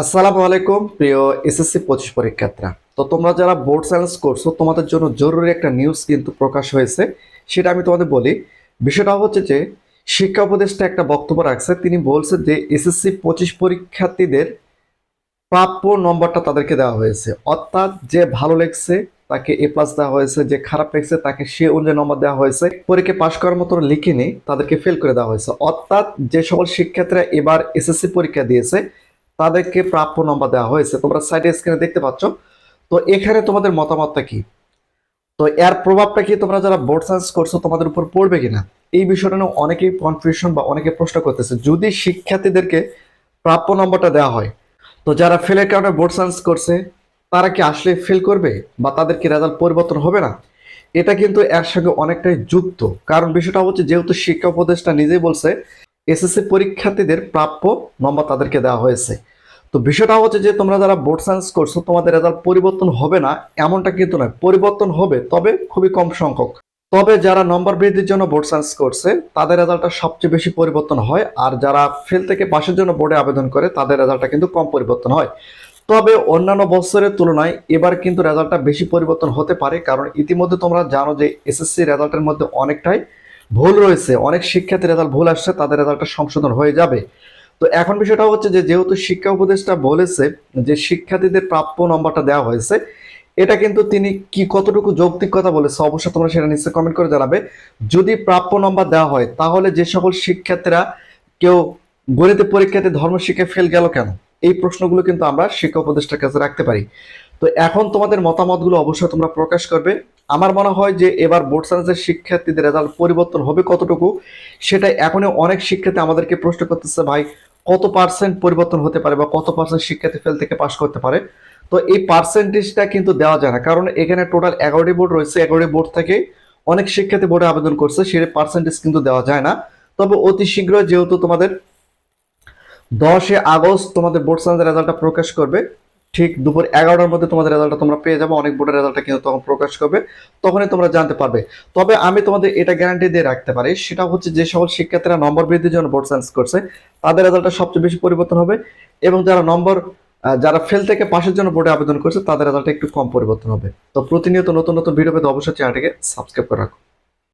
আসসালামু আলাইকুম, প্রিয় এসএসসি পঁচিশ পরীক্ষার্থীরা। তো তোমরা যারা বোর্ড সায়েন্স করছ তোমাদের জন্য জরুরি একটা নিউজ কিন্তু প্রকাশ হয়েছে, সেটা আমি তোমাদের বলি। বিষয়টা হচ্ছে যে, শিক্ষা উপদেষ্টা একটা বক্তব্য রাখছে, তিনি বলছে যে, এসএসসি পঁচিশ পরীক্ষার্থীদের প্রাপ্য নম্বরটা তাদেরকে দেওয়া হয়েছে। অর্থাৎ যে ভালো লেগছে, তাকে এ প্লাস দেওয়া হয়েছে, যে খারাপ লেগছে, তাকে সে অনুযায়ী নম্বর দেওয়া হয়েছে। পরীক্ষা পাশ করার মতো লিখে নেই, তাদেরকে ফেল করে দেওয়া হয়েছে। অর্থাৎ যে সকল শিক্ষার্থীরা এবার এসএসসি পরীক্ষা দিয়েছে তাদেরকে প্রাপ্য নম্বর দেওয়া হয়েছে। তোমরা সাইডে স্ক্রিনে দেখতে পাচ্ছ। তো এখানে তোমাদের মতামতটা কি? তো এর প্রভাবটা কি তোমরা যারা বোর্ড সায়েন্স করছ, তোমাদের উপর পড়বে কিনা? এই বিষয়টা নিয়ে অনেকেই কনফিউশন বা অনেকে প্রশ্ন করতেছে। যদি শিক্ষার্থীদেরকে প্রাপ্য নম্বরটা দেওয়া হয়, তো যারা ফেলের কারণে বোর্ড সায়েন্স করছে, তারা কি আসলে ফেল করবে বা তাদের কি রেজাল্ট পরিবর্তন হবে না? এটা কিন্তু এর সঙ্গে অনেকটাই যুক্ত। কারণ বিষয়টা হচ্ছে, যেহেতু শিক্ষা উপদেষ্টা নিজেই বলছে এসএসসি পরীক্ষার্থীদের প্রাপ্য নম্বর তাদেরকে দেওয়া হয়েছে। তো বিষয়টা হচ্ছে যে তোমরা যারা বোর্ড সায়েন্স করছ, তোমাদের রেজাল্ট পরিবর্তন হবে না, এমনটা কিন্তু নয়। পরিবর্তন হবে, তবে খুবই কম সংখ্যক। তবে যারা নম্বর বৃদ্ধির জন্য বোর্ড সায়েন্স করছে, তাদের রেজাল্টটা সবচেয়ে বেশি পরিবর্তন হয়। আর যারা ফেল থেকে পাশের জন্য বোর্ডে আবেদন করে, তাদের রেজাল্টটা কিন্তু কম পরিবর্তন হয়। তবে অন্যান্য বছরের তুলনায় এবার কিন্তু রেজাল্টটা বেশি পরিবর্তন হতে পারে, কারণ ইতিমধ্যে তোমরা জানো যে এসএসসি রেজাল্টের মধ্যে অনেকটাই ভুল রয়েছে, অনেক শিক্ষার্থীর রেজাল্ট ভুল আসছে, তাদের রেজাল্টটা সংশোধন হয়ে যাবে। তো এখন বিষয়টা হচ্ছে যে, যেহেতু শিক্ষা উপদেষ্টা বলেছে যে, শিক্ষার্থীদের প্রাপ্য নম্বরটা দেওয়া হয়েছে, এটা কিন্তু তিনি কি কতটুকু যৌক্তিক কথা বলেছে, অবশ্যই তোমরা সেটা নিশ্চয়ই কমেন্ট করে জানাবে। যদি প্রাপ্য নম্বর দেওয়া হয়, তাহলে যে সকল শিক্ষার্থীরা কেউ গণিত পরীক্ষাতে ধর্ম শিক্ষায় ফেল গেল কেন? এই প্রশ্নগুলো কিন্তু আমরা শিক্ষা উপদেষ্টার কাছে রাখতে পারি। তো এখন তোমাদের মতামতগুলো অবশ্যই তোমরা প্রকাশ করবে। আমার মনে হয় যে এবার বোর্ড সায়েন্সের শিক্ষার্থীদের রেজাল্ট পরিবর্তন হবে কতটুকু সেটা এখনই অনেক শিক্ষার্থী আমাদেরকে প্রশ্ন করতেছে, ভাই, কত পার্সেন্ট পরিবর্তন হতে পারে বা কত পার্সেন্ট শিক্ষার্থী ফেল থেকে পাশ করতে পারে? তো এই পার্সেন্টেজটা কিন্তু দেওয়া যায় না, কারণ এখানে টোটাল এগারোটি বোর্ড রয়েছে, এগারোটি বোর্ড থেকে অনেক শিক্ষার্থী বোর্ডে আবেদন করছে সে পার্সেন্টেজ কিন্তু দেওয়া যায় না। তবে অতি শীঘ্রই যেহেতু তোমাদের দশে আগস্ট তোমাদের বোর্ড সায়েন্সের রেজাল্টটা প্রকাশ করবে ঠিক দুপুর এগারোটার মধ্যে তোমাদের রেজাল্টটা তোমরা পেয়ে যাবে, অনেক বোর্ডের রেজাল্টটা কিন্তু তখন প্রকাশ করবে, তখনই তোমরা জানতে পারবে। তবে আমি তোমাদের এটা গ্যারান্টি দিয়ে রাখতে পারি, সেটা হচ্ছে যে সকল শিক্ষার্থীরা নম্বর বৃদ্ধির জন্য বোর্ড সায়েন্স করছে, তাদের রেজাল্টটা সবচেয়ে বেশি পরিবর্তন হবে এবং যারা নম্বর যারা ফেল থেকে পাশের জন্য বোর্ডে আবেদন করছে, তাদের রেজাল্টটা একটু কম পরিবর্তন হবে। তো প্রতিনিয়ত নতুন নতুন ভিডিও পেতে অবশ্যই চ্যানেলটিকে সাবস্ক্রাইব করে রাখো।